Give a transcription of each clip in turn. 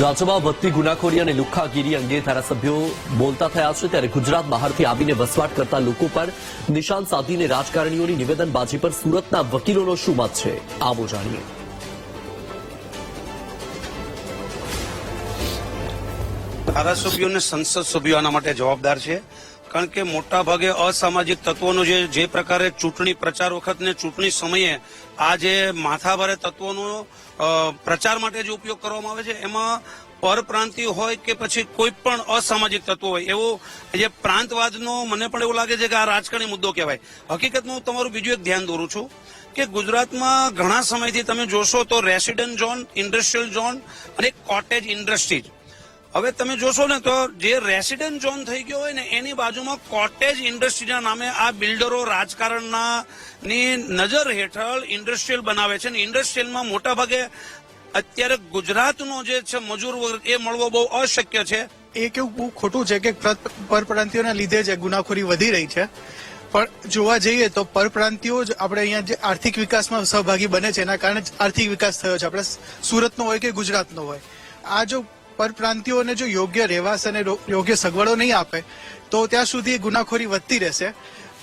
રાજ્યમાં વધતી ગુનાખોરી અને લુખ્ખાગીરી અંગે ધારાસભ્યો બોલતા થયા છે ત્યારે ગુજરાત બહારથી આવીને વસવાટ કરતા લોકો પર નિશાન સાધીને રાજકારણીઓની નિવેદનબાજી પર સુરતના વકીલોનો શું મત છે? આવો જાણીએ. ધારાસભ્યો અને સંસદ સભ્યો આના માટે જવાબદાર છે. કારણ કે મોટા ભાગે અસામાજિક તત્વોનો જે જે પ્રકારે ચૂંટણી પ્રચાર વખત ને ચૂંટણી સમયે આ જે માથાભારે તત્વોનો પ્રચાર માટે જે ઉપયોગ કરવામાં આવે છે, એમાં પરપ્રાંતિય હોય કે પછી કોઈ પણ અસામાજિક તત્વો હોય, એવો જે પ્રાંતવાદનો મને પણ એવું લાગે છે કે આ રાજકારણી મુદ્દો કહેવાય. હકીકતમાં હું તમારું બીજું એક ધ્યાન દોરું છું કે ગુજરાતમાં ઘણા સમયથી તમે જોશો તો રેસિડેન્ટ ઝોન, ઇન્ડસ્ટ્રીયલ ઝોન અને કોટેજ ઇન્ડસ્ટ્રીઝ હવે તમે જોશો ને તો જે રેસિડેન્ટ ઝોન થઈ ગયો હોય ને, એની બાજુમાં કોટેજ ઇન્ડસ્ટ્રીના નામે આ બિલ્ડરો રાજકારણના ની નજર હેઠળ ઇન્ડસ્ટ્રીયલ બનાવે છે. ને ઇન્ડસ્ટ્રીયલમાં મોટા ભાગે અત્યારે ગુજરાતનો જે છે મજૂર વર્ગ, એ મળવો બહુ અશક્ય છે. એ કેવું બહુ ખોટું છે કે પરપ્રાંતિઓના લીધે જ ગુનાખોરી વધી રહી છે. પણ જોવા જઈએ તો પરપ્રાંતિઓ જ આપણે અહીંયા જે આર્થિક વિકાસમાં સહભાગી બને છે, એના કારણે આર્થિક વિકાસ થયો છે. આપણે સુરતનો હોય કે ગુજરાતનો હોય. આ જો પરપ્રાંતિયોને જો યોગ્ય રહેવાસ અને યોગ્ય સગવડો નહીં આપે, તો ત્યાં સુધી ગુનાખોરી વધતી રહેશે.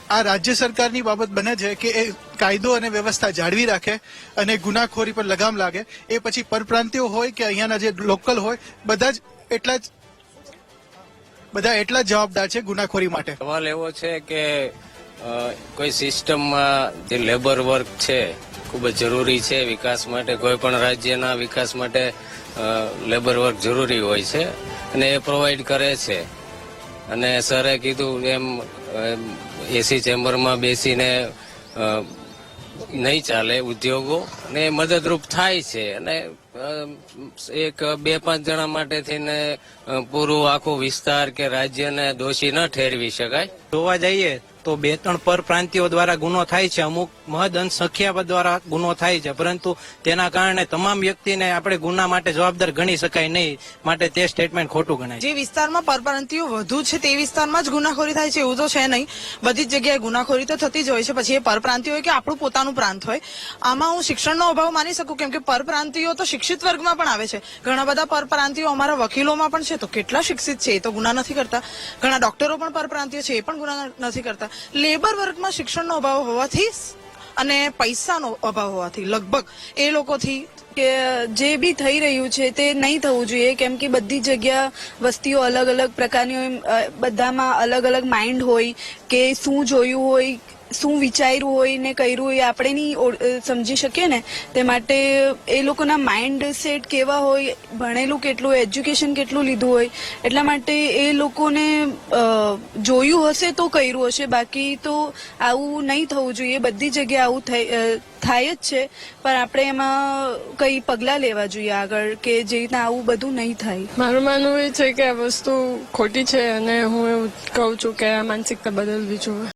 આ રાજ્ય સરકારની બાબત બને છે કે એ કાયદો અને વ્યવસ્થા જાળવી રાખે અને ગુનાખોરી પર લગામ લાગે. એ પછી પરપ્રાંતિયો હોય કે અહીંયાના જે લોકલ હોય, બધા જ એટલા જ બધા એટલા જ જવાબદાર છે ગુનાખોરી માટે. સવાલ એવો છે કે કોઈ સિસ્ટમમાં જે લેબર વર્ક છે, ખૂબ જ જરૂરી છે વિકાસ માટે, કોઈ પણ રાજ્યના વિકાસ માટે લેબર વર્ક જરૂરી હોય છે અને એ પ્રોવાઈડ કરે છે. અને સરે કીધું એમ એસી ચેમ્બરમાં બેસીને નહીં ચાલે ઉદ્યોગો અને મદદરૂપ થાય છે. અને એક બે પાંચ જણા માટે થઈને પૂરું આખો વિસ્તાર કે રાજ્યને દોષી ન ઠેરવી શકાય. જોવા જઈએ તો બે ત્રણ પરપ્રાંતિઓ દ્વારા ગુનો થાય છે. અમુક મહદ અંશ સંખ્યા દ્વારા ગુનો થાય છે. પરંતુ તેના કારણે તમામ વ્યક્તિને આપણે ગુના માટે જવાબદાર ગણી શકાય નહીં. માટે તે સ્ટેટમેન્ટ ખોટું ગણાય. છે જે વિસ્તારમાં પરપ્રાંતિઓ વધુ છે તે વિસ્તારમાં જ ગુનાખોરી થાય છે એવું તો છે નહીં. બધી જ જગ્યાએ ગુનાખોરી તો થતી જ હોય છે. પછી એ પરપ્રાંતિઓ હોય કે આપણું પોતાનું પ્રાંત હોય. આમાં હું શિક્ષણનો અભાવ માની શકું કેમ કે પરપ્રાંતિઓ તો શિક્ષિત વર્ગમાં પણ આવે છે. ઘણા બધા પરપ્રાંતિયો અમારા વકીલોમાં પણ છે, તો કેટલા શિક્ષિત છે એ તો ગુના નથી કરતા. ઘણા ડોક્ટરો પણ પરપ્રાંતિય છે, એ પણ ગુના નથી કરતા. લેબર વર્ગમાં શિક્ષણનો અભાવ હોવાથી અને પૈસાનો અભાવ હોવાથી લગભગ એ લોકોથી કે જે બી થઈ રહ્યું છે તે નહીં થવું જોઈએ, કેમ કે બધી જગ્યા વસ્તીઓ અલગ અલગ પ્રકારની હોય બધામાં અલગ અલગ માઇન્ડ હોય કે શું જોયું હોય શું વિચાર્યું હોય ને કર્યું હોય આપણે નહીં સમજી શકીએ ને. તે માટે એ લોકોના માઇન્ડ સેટ કેવા હોય, ભણેલું કેટલું એજ્યુકેશન કેટલું લીધું હોય, એટલા માટે એ લોકોને જોયું હશે તો કર્યું હશે. બાકી તો આવું નહીં થવું જોઈએ. બધી જગ્યાએ આવું થાય જ છે. પણ આપણે એમાં કઈ પગલાં લેવા જોઈએ આગળ કે જે રીતના આવું બધું નહીં થાય. મારું માનવું એ છે કે આ વસ્તુ ખોટી છે અને હું એવું કહું છું કે આ માનસિકતા બદલવી જોઈએ.